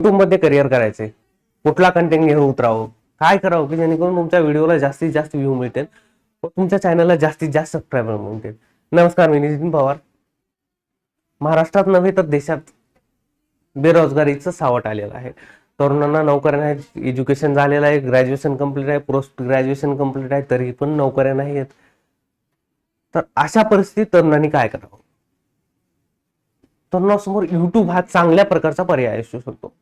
युट्यूबमध्ये career करायचे. कुठला content घेऊन उतरावं? काय करावं? की जेणेकरून तुमच्या व्हिडिओला जास्तीत जास्त व्ह्यू मिळतील. व तुमच्या चॅनलला जास्तीत जास्त सबस्क्रायबर मिळतील. नमस्कार मी नितीन पवार. महाराष्ट्रात नव्हे तर देशात बेरोजगारीचं सावट आलेलं आहे. तरुणांना नोकऱ्या नाहीत एज्युकेशन झालेलं आहे ग्रॅज्युएशन कंप्लीट आहे पोस्ट ग्रॅज्युएशन कंप्लीट आहे तरी पण नोकऱ्या नाही आहेत. तर अशा परिस्थितीत तरुणांनी काय करावं? तरुणासमोर युट्यूब हा चांगल्या प्रकारचा पर्याय असू शकतो.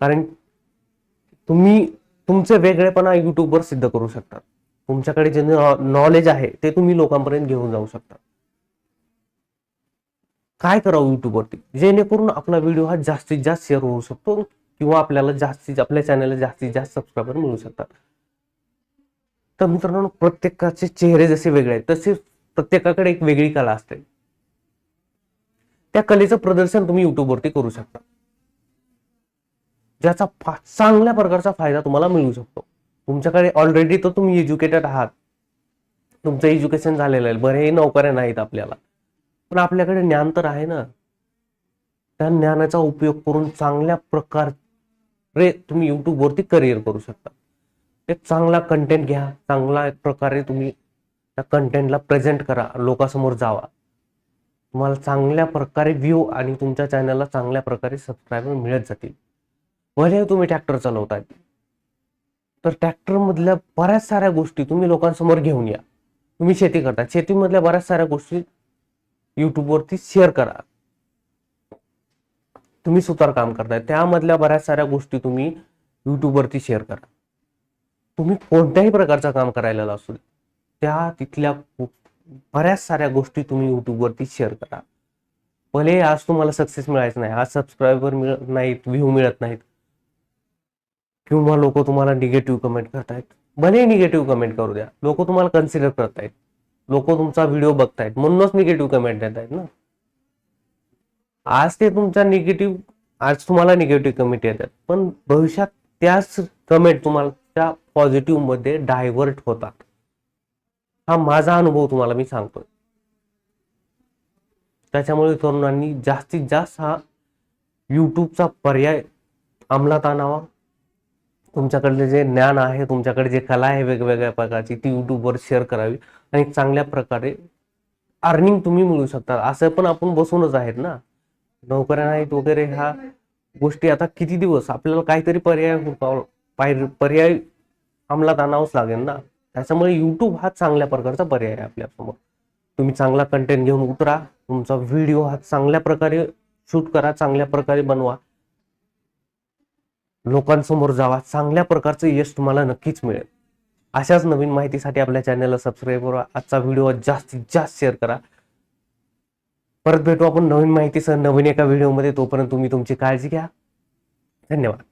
कारण तुम्ही तुमचे वेगळेपणा युट्यूबवर सिद्ध करू शकता तुमच्याकडे जे नॉलेज आहे ते तुम्ही लोकांपर्यंत घेऊन जाऊ शकता. काय करावं युट्यूबवरती जेणेकरून आपला व्हिडिओ हा जास्तीत जास्त शेअर होऊ शकतो किंवा आपल्याला जास्तीत आपल्या चॅनलला जास्तीत जास्त सबस्क्रायबर मिळू शकतात. तर मित्रांनो प्रत्येकाचे चेहरे जसे वेगळे आहेत तसे प्रत्येकाकडे एक वेगळी कला असते. त्या कलेचं प्रदर्शन तुम्ही युट्यूबवरती करू शकता. ज्याचा फा- चांगल्या प्रकारचा फायदा तुम्हाला मिळू शकतो. तुमच्याकडे ऑलरेडी तर तुम्ही एज्युकेटेड आहात. तुमचं एज्युकेशन झालेलं आहे. बरे नोकऱ्या नाहीत आपल्याला. पण आपल्याकडे ज्ञान तर आहे ना. त्या ज्ञानाचा उपयोग करून चांगल्या प्रकारे तुम्ही युट्यूबवरती करिअर करू शकता. एक चांगला कंटेंट घ्या. चांगल्या प्रकारे तुम्ही त्या कंटेंटला प्रेझेंट करा. लोकांसमोर जावा. तुम्हाला चांगल्या प्रकारे व्ह्यू आणि तुमच्या चॅनलला चांगल्या प्रकारे सबस्क्रायबर मिळत जातील. भले तुम्ही ट्रॅक्टर चालवताय तर ट्रॅक्टर मधल्या बऱ्याच साऱ्या गोष्टी तुम्ही लोकांसमोर घेऊन या. तुम्ही शेती करता शेतीमधल्या बऱ्याच साऱ्या गोष्टी युट्यूबवरती शेअर करा. तुम्ही सुतार काम करताय त्यामधल्या बऱ्याच साऱ्या गोष्टी तुम्ही युट्यूबवरती शेअर करा. तुम्ही कोणत्याही प्रकारचं काम करायला असू दे त्या तिथल्या बऱ्याच साऱ्या गोष्टी तुम्ही युट्यूबवरती शेअर करा. भले आज तुम्हाला सक्सेस मिळायचं नाही आज सबस्क्रायबर मिळत नाहीत व्ह्यू मिळत नाहीत किंवा लोक तुम्हाला निगेटिव्ह कमेंट करतायत. भले निगेटिव्ह कमेंट करू द्या. लोक तुम्हाला कन्सिडर करतायत. लोक तुमचा व्हिडिओ बघतायत. म्हणूनच निगेटिव्ह कमेंट देत आहेत ना. आज ते तुमचा निगेटिव्ह आज तुम्हाला निगेटिव्ह कमेंट येतात. पण भविष्यात त्याच कमेंट तुम्हाला त्या पॉझिटिव्हमध्ये डायव्हर्ट होतात. हा माझा अनुभव तुम्हाला मी सांगतोय. त्याच्यामुळे तरुणांनी जास्तीत जास्त हा युट्यूबचा पर्याय अंमलात आणावा. तुमच्याकडले जे ज्ञान आहे तुमच्याकडे जे कला आहे वेगवेगळ्या प्रकारची ती युट्यूबवर शेअर करावी. आणि चांगल्या प्रकारे अर्निंग तुम्ही मिळू शकता. असं पण आपण बसूनच आहेत ना. नोकऱ्या नाहीत वगैरे ह्या गोष्टी आता किती दिवस? आपल्याला काहीतरी पर्याय हो- पाय- पर्याय अंमलात आणावंच लागेल ना. त्याच्यामुळे युट्यूब हा चांगल्या प्रकारचा पर्याय आहे आपल्यासमोर तुम्ही चांगला कंटेंट घेऊन उतरा. तुमचा व्हिडिओ हा चांगल्या प्रकारे शूट करा चांगल्या प्रकारे बनवा. लोकांसमोर जावा. चांगल्या प्रकारचं यश तुम्हाला नक्कीच मिळेल. अशाच नवीन माहितीसाठी आपल्या चॅनलला सबस्क्राईब करा. आजचा व्हिडिओ जास्तीत जास्त शेअर करा. परत भेटू आपण नवीन माहितीसह नवीन एका व्हिडिओमध्ये तोपर्यंत तुम्ही तुमची काळजी घ्या. धन्यवाद.